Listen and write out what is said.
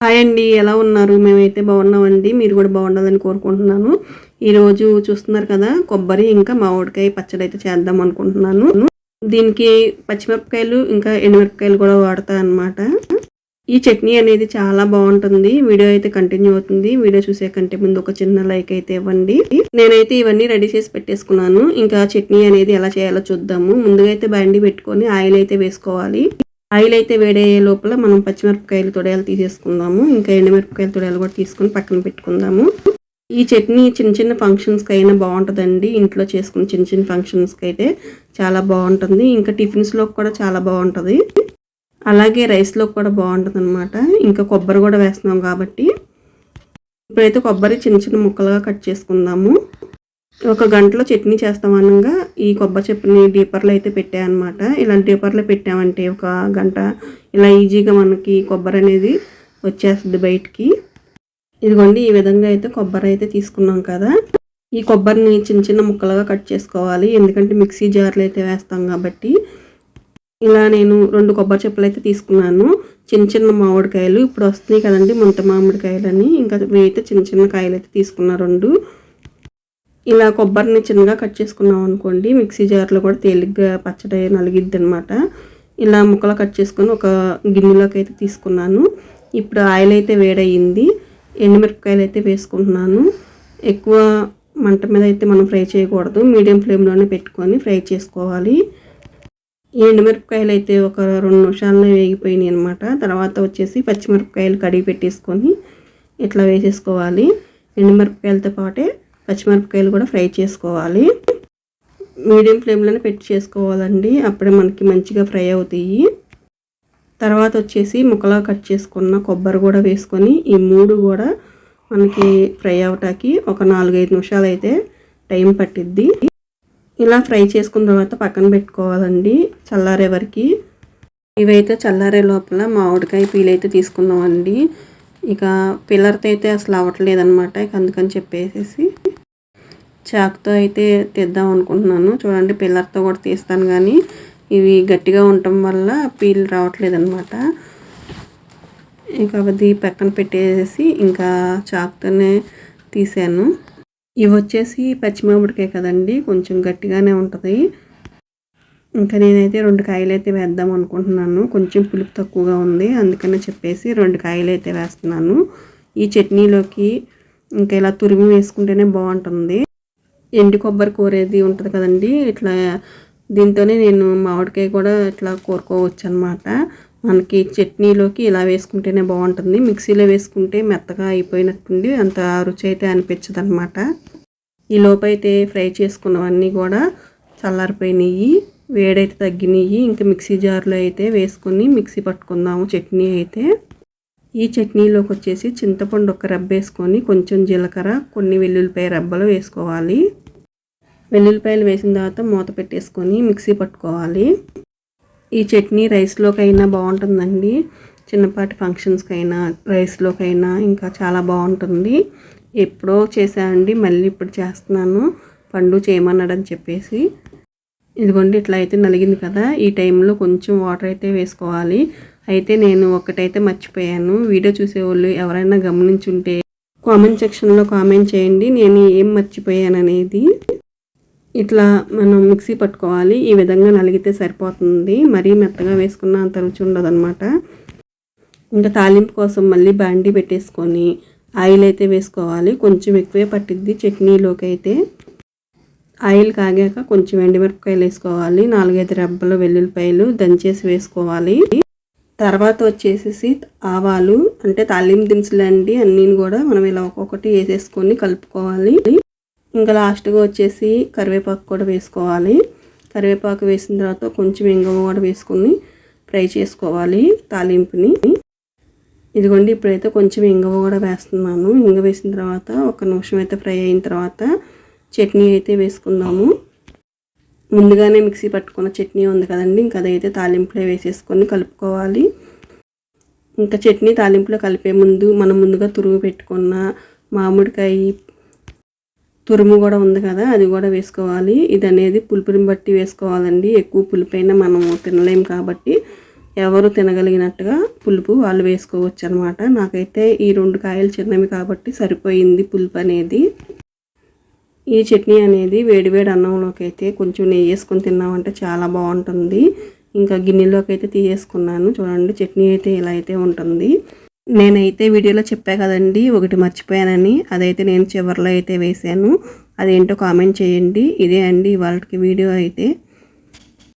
Hi అండి ఎలా ఉన్నారు? మేమైతే బాగున్నామండి మీరు కూడా బాగుండాలని కోరుకుంటున్నాను. ఈరోజు చూస్తున్నారు కదా కొబ్బరి ఇంకా మామిడికాయ పచ్చడి అయితే చేద్దాం అనుకుంటున్నాను. దీనికి పచ్చిమిరపకాయలు ఇంకా ఎండుమిరపకాయలు కూడా వాడతా అనమాట ఈ చట్నీ అనేది చాలా బాగుంటుంది. వీడియో అయితే కంటిన్యూ అవుతుంది. వీడియో చూసే కంటే ముందు ఒక చిన్న లైక్ అయితే ఇవ్వండి. నేనైతే ఇవన్నీ రెడీ చేసి పెట్టేసుకున్నాను. ఇంకా చట్నీ అనేది ఎలా చేయాలో చూద్దాము. ముందుగా అయితే బండి పెట్టుకొని ఆయిల్ అయితే వేసుకోవాలి. ఆయిల్ అయితే వేడయ్యే లోపల మనం పచ్చిమిరపకాయలు తొడయాలు తీసేసుకుందాము. ఇంకా ఎండుమిరపకాయలు తొడయాలు కూడా తీసుకొని పక్కన పెట్టుకుందాము. ఈ చట్నీ చిన్న చిన్న ఫంక్షన్స్కి అయినా బాగుంటుందండి. ఇంట్లో చేసుకున్న చిన్న చిన్న ఫంక్షన్స్కి అయితే చాలా బాగుంటుంది. ఇంకా టిఫిన్స్లో కూడా చాలా బాగుంటుంది. అలాగే రైస్లో కూడా బాగుంటుంది అనమాట ఇంకా కొబ్బరి కూడా వేస్తున్నాం కాబట్టి. ఇప్పుడైతే కొబ్బరి చిన్న చిన్న ముక్కలుగా కట్ చేసుకుందాము. ఒక గంటలో చట్నీ చేస్తాం అనగా ఈ కొబ్బరి చట్నీ డీపర్లో అయితే పెట్టాయన్నమాట ఇలాంటి డీపర్లో పెట్టామంటే ఒక గంట ఇలా ఈజీగా మనకి కొబ్బరి అనేది వచ్చేస్తుంది బయటికి. ఇదిగోండి ఈ విధంగా అయితే కొబ్బరి అయితే తీసుకున్నాం కదా. ఈ కొబ్బరిని చిన్న చిన్న ముక్కలుగా కట్ చేసుకోవాలి. ఎందుకంటే మిక్సీ జార్లు అయితే వేస్తాం కాబట్టి. ఇలా నేను రెండు కొబ్బరి చెప్పులు అయితే తీసుకున్నాను. చిన్న చిన్న మామిడికాయలు. ఇప్పుడు వస్తున్నాయి కదండి ముంత మామిడికాయలు అని ఇంకా అయితే చిన్న చిన్న కాయలు అయితే తీసుకున్నా రెండు. ఇలా కొబ్బరిని చిన్నగా కట్ చేసుకున్నాం అనుకోండి మిక్సీ జార్లో కూడా తేలిగ్గా పచ్చడి నలిగిద్ది అనమాట ఇలా ముక్కలు కట్ చేసుకొని ఒక గిన్నెలోకి అయితే తీసుకున్నాను. ఇప్పుడు ఆయిల్ అయితే వేడయింది. ఎండుమిరపకాయలు అయితే వేసుకుంటున్నాను. ఎక్కువ మంట మీద అయితే మనం ఫ్రై చేయకూడదు. మీడియం ఫ్లేమ్లోనే పెట్టుకొని ఫ్రై చేసుకోవాలి. ఈ ఎండుమిరపకాయలు అయితే ఒక రెండు నిమిషాల్లో వేగిపోయినాయి అనమాట తర్వాత వచ్చేసి పచ్చిమిరపకాయలు కడిగి పెట్టేసుకొని ఇట్లా వేసేసుకోవాలి. ఎండుమిరపకాయలతో పాటే పచ్చిమిరపకాయలు కూడా ఫ్రై చేసుకోవాలి. మీడియం ఫ్లేమ్లోనే పెట్టి చేసుకోవాలండి. అప్పుడే మనకి మంచిగా ఫ్రై అవుతాయి. తర్వాత వచ్చేసి ముక్కలా కట్ చేసుకున్న కొబ్బరి కూడా వేసుకొని ఈ మూడు కూడా మనకి ఫ్రై అవటానికి ఒక నాలుగైదు నిమిషాలు అయితే టైం పట్టిద్ది. ఇలా ఫ్రై చేసుకున్న తర్వాత పక్కన పెట్టుకోవాలండి చల్లారే వరకు ఇవైతే చల్లారే లోపల మామిడికాయ పీలైతే అయితే తీసుకుందామండి. ఇక పిల్లర్తో అయితే అసలు అవ్వట్లేదు అనమాట ఇక అందుకని చెప్పేసి చాక్తో అయితే తెద్దాం అనుకుంటున్నాను. చూడండి పిల్లర్తో కూడా తీస్తాను కానీ ఇవి గట్టిగా ఉండటం వల్ల పీల్ రావట్లేదు అనమాట ఇంకా అది పక్కన పెట్టేసి ఇంకా చాక్తోనే తీసాను. ఇవి వచ్చేసి పచ్చిమామిడికాయ కదండి కొంచెం గట్టిగానే ఉంటుంది. ఇంకా నేనైతే రెండు కాయలు అయితే వేద్దాం అనుకుంటున్నాను. కొంచెం పులుపు తక్కువగా ఉంది. అందుకని చెప్పేసి రెండు కాయలు అయితే వేస్తున్నాను. ఈ చట్నీలోకి ఇంకా ఇలా తురిమి వేసుకుంటేనే బాగుంటుంది. ఎండు కొబ్బరి కూరేది ఉంటుంది కదండి ఇట్లా దీంతోనే నేను మామిడికాయ కూడా ఇట్లా కోరుకోవచ్చు అనమాట మనకి చట్నీలోకి ఇలా వేసుకుంటేనే బాగుంటుంది. మిక్సీలో వేసుకుంటే మెత్తగా అయిపోయినట్టుండి అంత రుచి అయితే అనిపించదు అనమాట ఈ లోపైతే ఫ్రై చేసుకున్నవన్నీ కూడా చల్లారిపోయినాయి. వేడైతే తగ్గినాయి ఇంకా మిక్సీ జార్లో అయితే వేసుకొని మిక్సీ పట్టుకుందాము చట్నీ అయితే. ఈ చట్నీలోకి వచ్చేసి చింతపండు ఒక రబ్బ వేసుకొని కొంచెం జీలకర్ర కొన్ని వెల్లుల్లిపాయ రబ్బలు వేసుకోవాలి. వెల్లుల్లిపాయలు వేసిన తర్వాత మూత పెట్టేసుకొని మిక్సీ పట్టుకోవాలి. ఈ చట్నీ రైస్లోకైనా బాగుంటుందండి. చిన్నపాటి ఫంక్షన్స్కైనా రైస్లోకైనా ఇంకా చాలా బాగుంటుంది. ఎప్పుడో చేశానండి మళ్ళీ ఇప్పుడు చేస్తున్నాను. పండు చేయమన్నాడని చెప్పేసి. ఇదిగోండి ఇట్లా అయితే నలిగింది కదా. ఈ టైంలో కొంచెం వాటర్ అయితే వేసుకోవాలి. అయితే నేను ఒకటైతే మర్చిపోయాను. వీడియో చూసేవాళ్ళు ఎవరైనా గమనించుంటే కామెంట్ సెక్షన్లో కామెంట్ చేయండి. నేను ఏం మర్చిపోయాను అనేది ఇట్లా మనం మిక్సీ పట్టుకోవాలి. ఈ విధంగా నలిగితే సరిపోతుంది. మరీ మెత్తగా వేసుకున్న అంత రుచి ఉండదన్నమాట. ఇంకా తాలింపు కోసం మళ్ళీ బాండీ పెట్టేసుకొని ఆయిల్ అయితే వేసుకోవాలి. కొంచెం ఎక్కువే పట్టిద్ది చట్నీలోకి అయితే ఆయిల్ కాగాక కొంచెం ఎండుమిరపకాయలు వేసుకోవాలి నాలుగైదు రెబ్బలు వెల్లుల్లిపాయలు దంచేసి వేసుకోవాలి. తర్వాత వచ్చేసేసి ఆవాలు అంటే తాలింపు దినుసులు అండి అన్నీ కూడా మనం ఇలా ఒక్కొక్కటి వేసేసుకొని కలుపుకోవాలి. ఇంకా లాస్ట్గా వచ్చేసి కరివేపాకు కూడా వేసుకోవాలి. కరివేపాకు వేసిన తర్వాత కొంచెం ఇంగవ కూడా వేసుకొని ఫ్రై చేసుకోవాలి తాలింపుని. ఇదిగోండి ఇప్పుడైతే కొంచెం ఇంగవ కూడా వేస్తున్నాను. ఇంగ వేసిన తర్వాత ఒక నిమిషం అయితే ఫ్రై అయిన తర్వాత చట్నీ అయితే వేసుకుందాము. ముందుగానే మిక్సీ పట్టుకున్న చట్నీ ఉంది కదండి ఇంకా అదైతే తాలింపులో వేసేసుకొని కలుపుకోవాలి. ఇంకా చట్నీ తాలింపులో కలిపే ముందు మనం ముందుగా తురుగు పెట్టుకున్న మామిడికాయ తురుము కూడా ఉంది కదా అది కూడా వేసుకోవాలి. ఇది అనేది పులుపుని బట్టి వేసుకోవాలండి. ఎక్కువ పులుపైన మనం తినలేము కాబట్టి ఎవరు తినగలిగినట్టుగా పులుపు వాళ్ళు వేసుకోవచ్చు అనమాట నాకైతే ఈ రెండు కాయలు చిన్నవి కాబట్టి సరిపోయింది పులుపు అనేది. ఈ చట్నీ అనేది వేడివేడి అన్నంలోకి అయితే కొంచెం నెయ్యి వేసుకొని తిన్నామంటే చాలా బాగుంటుంది. ఇంకా గిన్నెలోకి అయితే తీసేసుకున్నాను. చూడండి చట్నీ అయితే ఇలా అయితే ఉంటుంది. నేనైతే వీడియోలో చెప్పా కదండి ఒకటి మర్చిపోయానని. అదైతే నేను చివరిలో అయితే వేసాను అదేంటో కామెంట్ చేయండి. ఇదే అండి వాళ్ళకి వీడియో అయితే.